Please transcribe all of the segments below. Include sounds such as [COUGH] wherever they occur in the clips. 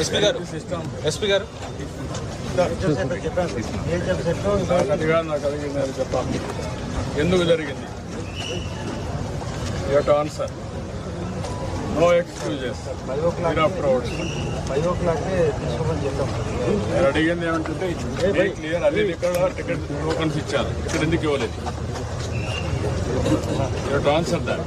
SP గారు SP గారు. నాకు అడిగింది చెప్పాలి ఎందుకు జరిగింది యూ ఆన్సర్ నో ఎక్స్క్యూజెస్ ప్రౌడ్స్ నేను అడిగింది ఏమంటుంటే క్లియర్ అదే ఇక్కడ టికెట్ టోకన్స్ ఇచ్చారు. ఇక్కడ ఎందుకు ఇవ్వలేదు? యూ ఆన్సర్ దాట్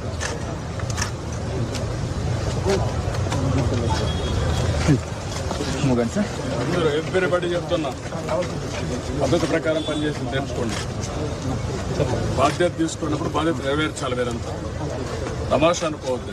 అందరూ ఎవ్రీబడి చెప్తున్నా. పద్ధతి ప్రకారం పనిచేసి తెలుసుకోండి బాధ్యత తీసుకున్నప్పుడు బాధ్యత నెరవేర్చాలి మీరంతా తమాషా అనుకోవద్దు.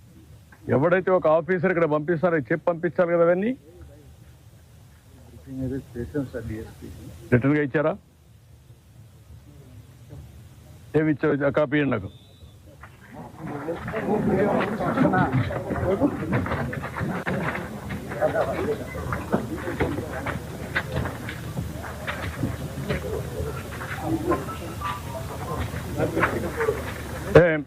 ఎవడైతే ఒక ఆఫీసర్ ఇక్కడ పంపిస్తారో చెప్పి పంపించాలి కదా అవన్నీ? రిటర్న్గా ఇచ్చారా? ఏమి ఇచ్చారు? కాపీ నాకు నాకు. you.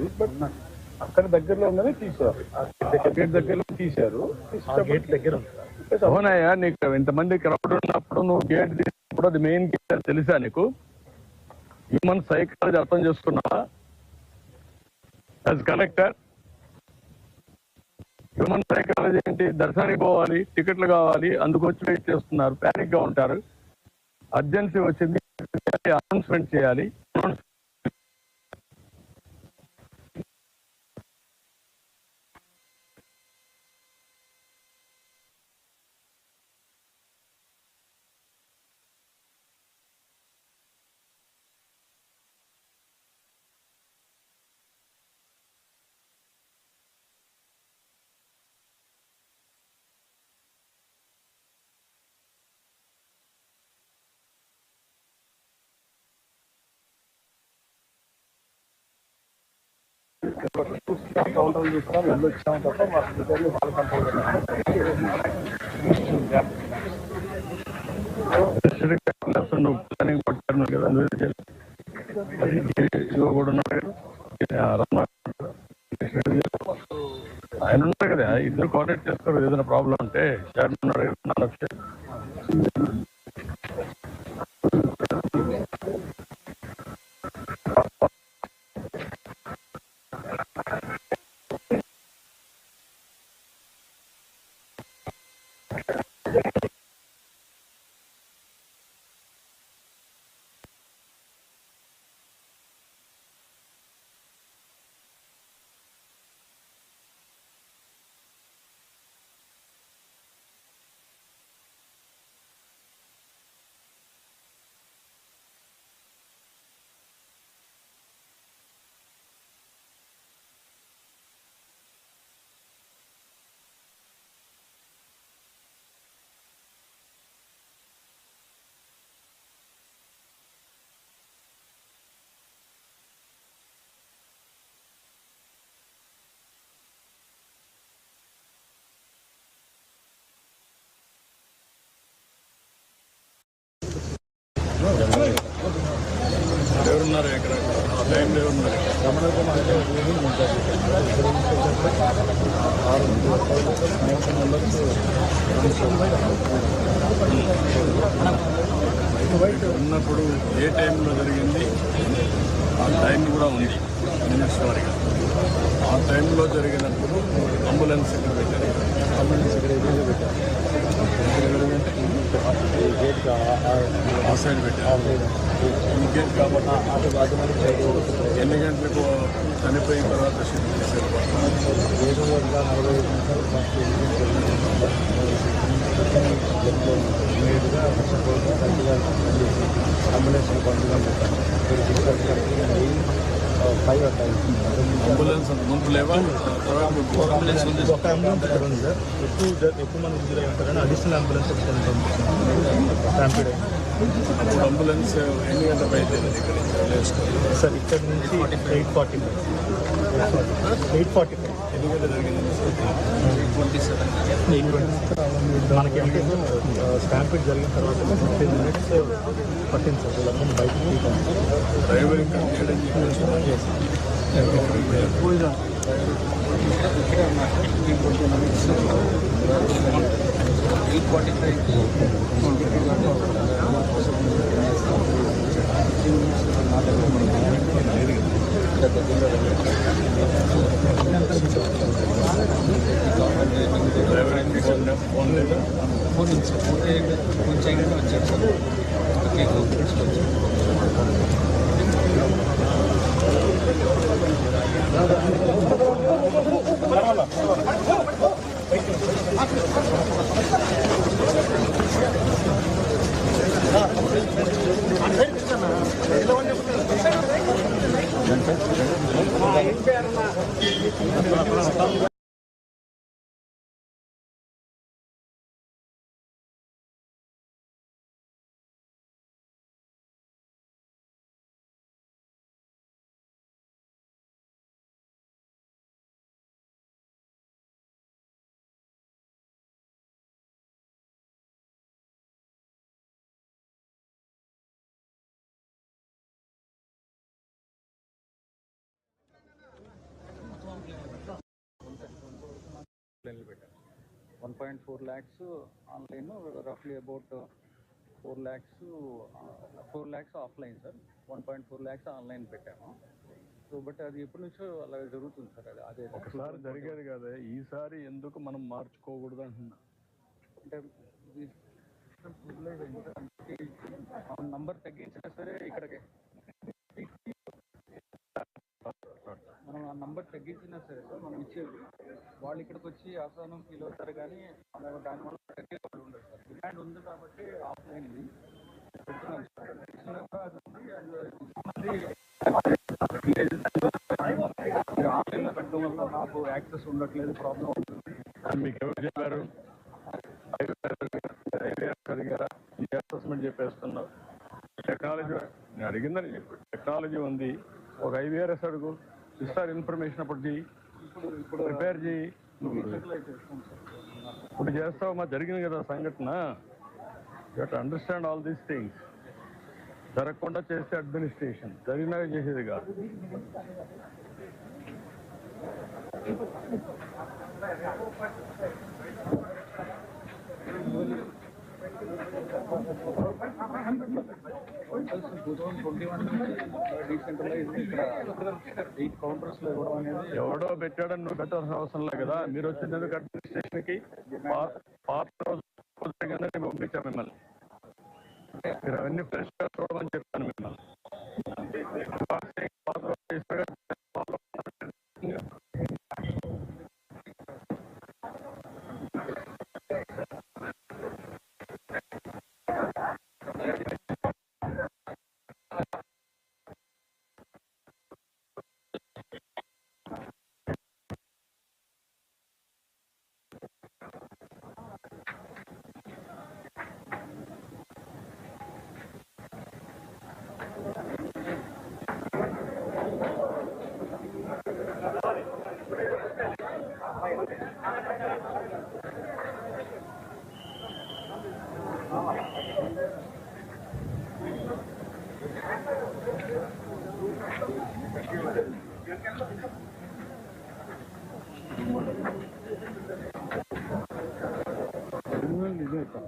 పోలీస్ బట్ అక్కడ దగ్గరలో ఉందని తీసారు గేట్ దగ్గరలో తీశారు. గేట్ దగ్గర అవునయ్యా నీకు ఇంతమంది క్రౌడ్ ఉన్నప్పుడు నువ్వు గేట్ తీసినప్పుడు అది మెయిన్ గేట్ అని తెలుసా నీకు? హ్యూమన్ సైకాలజీ అర్థం చేసుకున్నావా? యాజ్ కలెక్టర్ హ్యూమన్ సైకాలజీ ఏంటి? దర్శనానికి పోవాలి టికెట్లు కావాలి అందుకు వచ్చి వెయిట్ చేస్తున్నారు ప్యానిక్గా ఉంటారు. అర్జెన్సీ వచ్చింది అనౌన్స్మెంట్ చేయాలి. そういう好みの力を持ったまま、非常にバルカン島で。ఉన్నప్పుడు ఏ టైంలో జరిగింది? ఆ టైం కూడా ఉంది. మినిట్స్ వారిగా. ఆ టైంలో జరిగినప్పుడు అంబులెన్స్ ఇక్కడ పెట్టారు? అంబులెన్స్ ఇక్కడ ఎదురుగా పెట్టారు? గేట్ ఆ సైడ్ పెట్టారు. ఈ గేట్ కాబట్టి ఎన్ని గంటలకు చనిపోయిన తర్వాత షిఫ్ట్ చేశారు? ఏడు వందల నలభై ఐదు నిమిషాలు ఫస్ట్ ఇమీడియట్గా పనిచేసి అంబులెన్స్ పండుగ పెట్టాను ఫైవ్ ఫైవ్ అంబులెన్స్ ముందు లేవా? తర్వాత అంబులెన్స్ ఉంది. ఒక అంబులెన్స్ ఇక్కడ ఉంది సార్. ఎక్కువ జ- ఎక్కువ మంది ఇంజూర్ అయి ఉంటారని అడిషనల్ అంబులెన్స్ అయ్యి. అప్పుడు అంబులెన్స్ ఎన్ని గంటల ప్లేస్కి? సార్ ఇక్కడ నుంచి eight forty five eight forty five ఎన్ని గంటలు జరిగింది ట్వంటీ సెవెన్ ఎయిట్ ట్వంటీ మనకి అంటే స్టాంపీడ్ జరిగిన తర్వాత ఫిఫ్టీన్ మినిట్స్ పట్టింది సార్ వీళ్ళందరినీ బయటకు తీయడం డ్రైవర్ ఇక్కడ చేయడం చెప్పేసి ఎయిట్ ఫార్టీ ఫైవ్ డ్రైవర్కి ఫోన్ ఫోన్ లేదా ఫోన్ ఉంది సార్ ఫోన్ చేయండి ఫోన్ చేయగానే వచ్చారు సార్ ఓకే కాన్ఫరెన్స్లో వచ్చారు ఆన్లైన్లో పెట్టాను one point four lakhs online రఫ్లీ about four lakhs four lakhs offline sir one point four lakhs online పెట్టాము. సో బట్ అది ఎప్పటి నుంచో అలా జరుగుతుంది సార్ అది అదే ఒకసారి జరిగేది కదా ఈసారి ఎందుకు మనం మార్చుకోకూడదు అంటున్నా? అంటే నంబర్ తగ్గించినా సరే ఇక్కడికి. మనం ఆ నంబర్ తగ్గించినా సరే సార్ మనం ఇచ్చేది వాళ్ళు ఇక్కడికి వచ్చి ఆసానం ఫీల్ అవుతారు కానీ దానివల్ల వాళ్ళు ఉండదు సార్. డిమాండ్ ఉంది కాబట్టి ఆఫ్లైన్ [LAUGHS] ఆన్లైన్లో పెట్టడం వల్ల నాకు యాక్సెస్ ఉండట్లేదు ప్రాబ్లం అవుతుంది. అని మీకు ఎవరు జరిగింది కదా సంఘటన. You understand all these things జరగకుండా చేస్తే అడ్మినిస్ట్రేషన్ జరిగినాక చేసేది కాదు. Thank you. ఎవడో పెట్టాడని నువ్వు పెట్టాల్సిన అవసరం లేదు కదా. మీరు వచ్చినందుకు స్టేషన్కి పా- పాత రోజు పంపించాం మిమ్మల్ని. మీరు అవన్నీ ఫ్రెష్గా చూడమని చెప్పాను మిమ్మల్ని.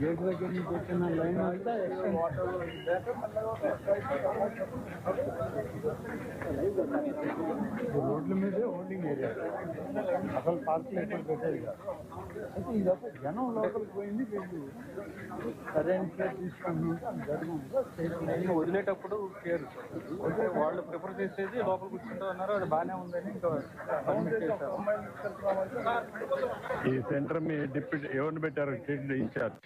బయట దగ్గర నుంచి వచ్చిన లైన్ అంతా రోడ్ల మీదే హోల్డింగ్ ఏరియా అసలు పార్కులు ఎక్కడ పెట్టేది కాదు. అయితే ఇదొక జనం లోపలికి పోయింది వీళ్ళు. సరైన కేర్ జరగదు. నేను వదిలేటప్పుడు కేర్ వాళ్ళు ప్రిఫర్ చేసేది లోపల కూర్చుంటా ఉన్నారు అది బాగానే ఉందని ఇంకా పర్మిట్ చేశారు. ఈ సెంటర్ మీ డిప్యూటీ ఎవరిని పెట్టారు? TT incharge.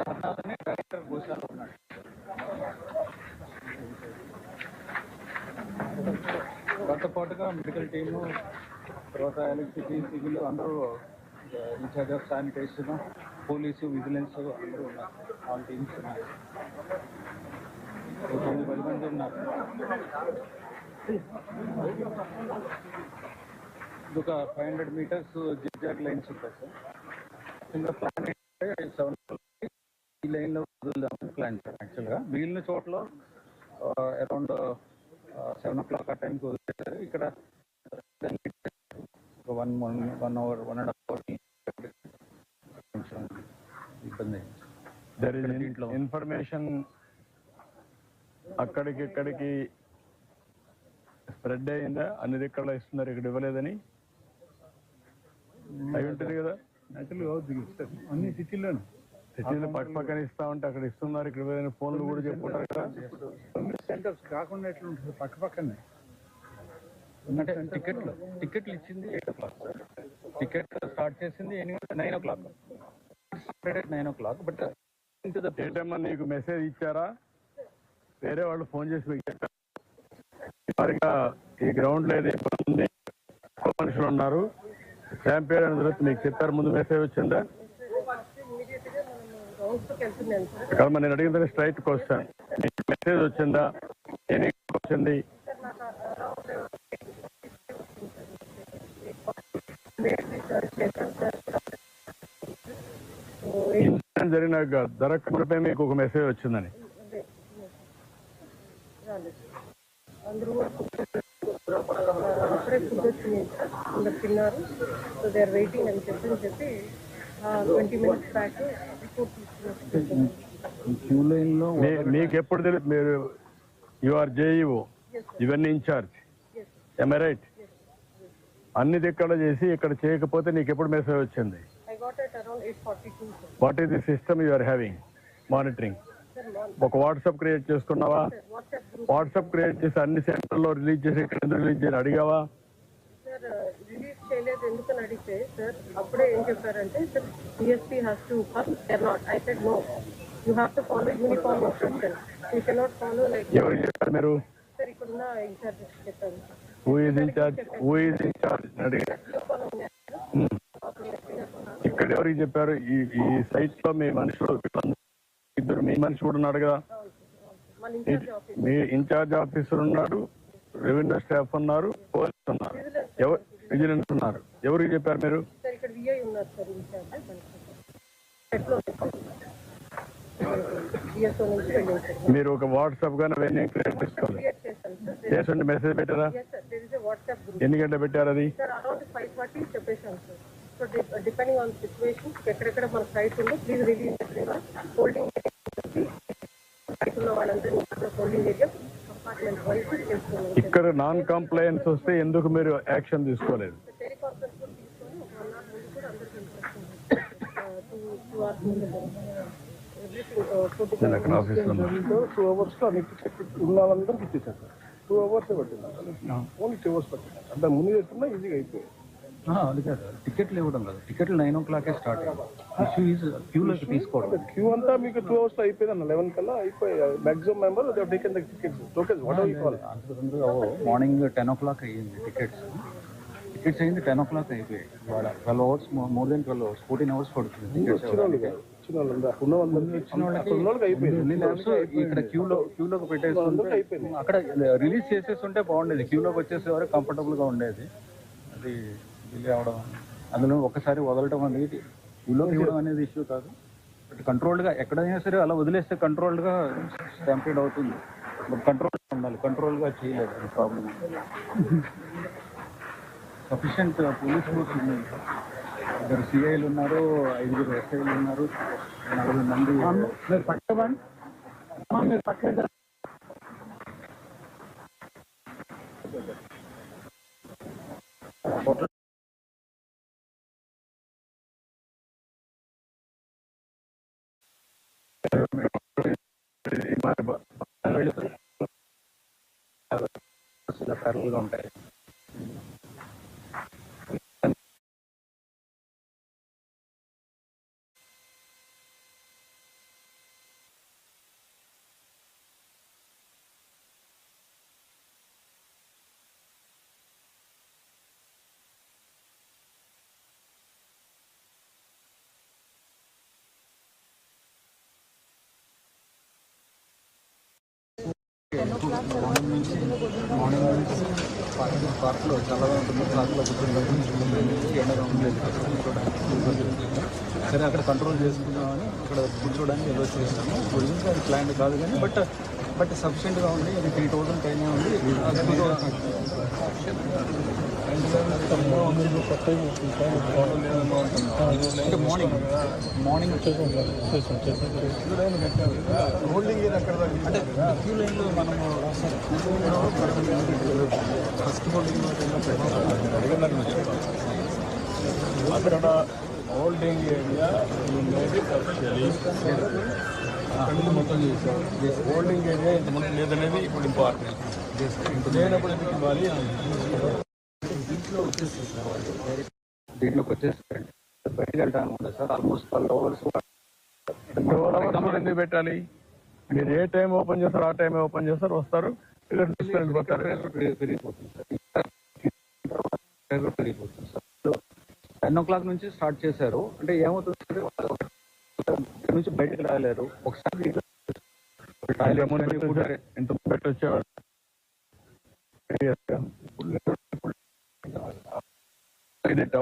అతనే డైరెక్టర్ గోశాల ఉన్నాడు దాంతో పాటుగా మెడికల్ టీము తర్వాత ఎలక్ట్రిసిటీ సివిల్ అందరూ in charge of sanitation police vigilance అందరూ ఉన్నారు. ఆల్ టీమ్స్ ఉన్నారు. తొమ్మిది పది మంది ఉన్నారు. ఇది ఒక five hundred metres zigzag lines ఉంటాయి సార్. ఇంకా ప్లాన్ సెవెన్ ఈ లైన్లో వదులుదాం ప్లాన్ సార్ యాక్చువల్గా మిగిలిన చోట్ల అరౌండ్ సెవెన్ ఓ క్లాక్ ఆ టైంకి వదిలేస్తారు ఇక్కడ ఒక one one one hour one and half hour కొంచెం ఇబ్బంది. దర్ ఇస్ దీంట్లో. ఇన్ఫర్మేషన్ అక్కడికి ఇక్కడికి స్ప్రెడ్ అయిందా? అన్ని దిక్కల్లో ఇస్తున్నారు ఇక్కడ ఇవ్వలేదని? అయి ఉంటుంది కదా? యాక్చువల్గా అన్ని సిటీలోనే సిటీలో పక్క పక్కన ఇస్తా ఉంటే అక్కడ ఇస్తున్నారు ఇక్కడ ఫోన్లు కూడా చెప్పుకుంటారు కదా. సెంటర్స్ కాకుండా ఎట్లా ఉంటుంది? పక్క పక్కనే. అంటే టికెట్లు టికెట్లు ఇచ్చింది eight o'clock ticket start చేసింది nine o'clock nine o'clock but ఏటమ్మా నీకు మెసేజ్ ఇచ్చారా? వేరే వాళ్ళు ఫోన్ చేసి మీకు చెప్పారు? ఈ గ్రౌండ్లో ఏదో మనుషులు ఉన్నారు. శాంపేర్ అయిన తర్వాత మీకు చెప్పారు ముందు మెసేజ్ వచ్చిందా? కాదు మరి నేను అడిగిన స్ట్రైట్ క్వశ్చన్ మెసేజ్ వచ్చిందా? వచ్చింది? ఇన్సిడెంట్ జరిగిన దొరకకపోతే మీకు ఒక మెసేజ్ వచ్చిందని. అందరూ అప్పుడే ఫుడ్ వచ్చింది. అందరు తిన్నారు. సో దే ఆర్ వెయిటింగ్ అని చెప్పి చెప్పి ట్వంటీ మినిట్స్ బ్యాక్ రిపోర్ట్ మీకు ఎప్పుడు తెలుసు మీరు యు ఆర్ జేఈఓ ఇవన్నీ ఇన్ఛార్జ్ ఎమ్ రైట్ అన్ని దిక్కడ చేసి ఇక్కడ చేయకపోతే నీకు ఎప్పుడు మెసేజ్ వచ్చింది what is the system you are having monitoring ఒక వాట్సాప్ క్రియేట్ చేసుకున్నావా? వాట్సాప్ క్రియేట్ చేసి అన్ని సెంటర్లో రిలీజ్ చేసి ఇక్కడ ఎందుకు రిలీజ్ చేసి అడిగావా? సార్ రిలీజ్ చేయలేదు ఎందుకని అడిగితే సార్ అప్పుడే ఏం చెప్పారంటే sir DSP has to come కెర్ not I said no you have to follow uniform instruction you cannot follow like ఎవరు చెప్పారు మీరు? Sir who in charge who in charge అడిగా ఇక్కడ ఎవరికి చెప్పారు? ఈ ఈ సైట్లో మీ మనుషులు ఇద్దరు మీ మనిషి కూడా ఉన్నాడు కదా. మీ ఇన్ఛార్జ్ ఆఫీసర్ ఉన్నాడు. రెవెన్యూ స్టాఫ్ ఉన్నారు పోలీస్ ఉన్నారు. ఎవరు విజిలెన్స్ ఉన్నారు. ఎవరికి చెప్పారు మీరు? మీరు ఒక వాట్సాప్ గానే అవన్నీ క్రియేట్ చేసుకోవాలి చేసండి మెసేజ్ పెట్టారా? ఎన్ని గంటలు పెట్టారు అది? డిపెండింగ్ ఆన్ సిచ్యువేషన్ ఎక్కడెక్కడ మన సైట్ ఉందో ప్లీజ్ రిలీజ్ హోల్డింగ్ సైట్ ఉన్న వాళ్ళందరినీ హోల్డింగ్ ఏరియా ఇక్కడ నాన్ కంప్లైన్స్ వస్తే ఎందుకు మీరు యాక్షన్ తీసుకోలేదు? టూ అవర్స్లో ఉన్న వాళ్ళందరికీ సార్ టూ అవర్స్ పట్టింది? ఓన్లీ టూ అవర్స్ పట్టింది. అంటే ముందు చెప్తున్నా ఈజీగా అయిపోయింది. అది కాదు టికెట్లు ఇవ్వడం కాదు. టికెట్లు నైన్ ఓ క్లాకే స్టార్ట్ ఇష్యూ ఈజ్ క్యూలోకి తీసుకోవడం. క్యూ అంతా మీకు టూ అవర్స్లో అయిపోయింది అన్న లెవెన్ కల్లా అయిపోయి maximum member taken the tickets tokens whatever call morning ten o'clock అయ్యింది టికెట్స్. టికెట్స్ అయింది టెన్ ఓ క్లాక్ అయిపోయాయి. Twelve hours more than twelve hours fourteen hours పడుతుంది టికెట్స్ ఇక్కడ క్యూలో క్యూలోకి పెట్టేసి అక్కడ రిలీజ్ చేసేసి ఉంటే బాగుండేది. క్యూలోకి వచ్చేసే వరకు కంఫర్టబుల్గా ఉండేది. అది డిలే అవడం అందులో ఒకసారి వదలడం అనేది క్యూలోకి ఇవ్వడం అనేది ఇష్యూ కాదు. బట్ కంట్రోల్డ్గా ఎక్కడైనా సరే అలా వదిలేస్తే కంట్రోల్డ్గా స్టాంపీడ్ అవుతుంది. బట్ కంట్రోల్ ఉండాలి. కంట్రోల్గా చేయలేదు. ప్రాబ్లం సఫిషియంట్ పోలీస్ ఫోర్స్ ఉంది. ఇద్దరు సిఐలు ఉన్నారు ఐదుగురు ఎస్ఐలు ఉన్నారు నలభై మంది మీరు పక్కబండి మీరు పక్క ప్యారల్గా ఉంటాయి మార్నింగ్ నుంచి మార్నింగ్ నుంచి పార్క్ పార్క్లో చాలా ఉంటుంది పార్క్లో కూర్చొని ఎండగా ఉండలేదు సరే అక్కడ కంట్రోల్ చేసుకుందామని అక్కడ కూర్చోడానికి ఏదో చేస్తాము గురించి అది ప్లాన్ కాదు కానీ బట్ బట్ సఫిషియెంట్గా ఉంది. అది త్రీ థౌజండ్ పైన ఉంది. అంటే మార్నింగ్ మార్నింగ్ హోల్డింగ్ ఏది అక్కడ అంటే క్యూ లైన్లో మనము ఫస్ట్ హోల్డింగ్ అక్కడ హోల్డింగ్ ఏరియా మొత్తం చేసాం హోల్డింగ్ ఏరియా ఇంతకుముందు లేదనేది ఇప్పుడు ఇంపార్టెంట్ లేనప్పుడు ఎందుకు ఇవ్వాలి దీంట్లోకి వచ్చేసి బయటకు వెళ్తాను కదా సార్ ఆల్మోస్ట్ ట్వెల్వ్ అవర్స్ ఎందుకు పెట్టాలి? మీరు ఏ టైం ఓపెన్ చేస్తారో ఆ టైం ఓపెన్ చేస్తారు వస్తారు ఇక్కడ తీసుకొని పోతారు పెరిగిపోతుంది సార్ పెరిగిపోతుంది సార్ టెన్ ఓ క్లాక్ నుంచి స్టార్ట్ చేశారు. అంటే ఏమవుతుంది వాళ్ళు నుంచి బయటకు రాలేరు. ఒకసారి టాయిలెట్ ముందు కూడా ఎంత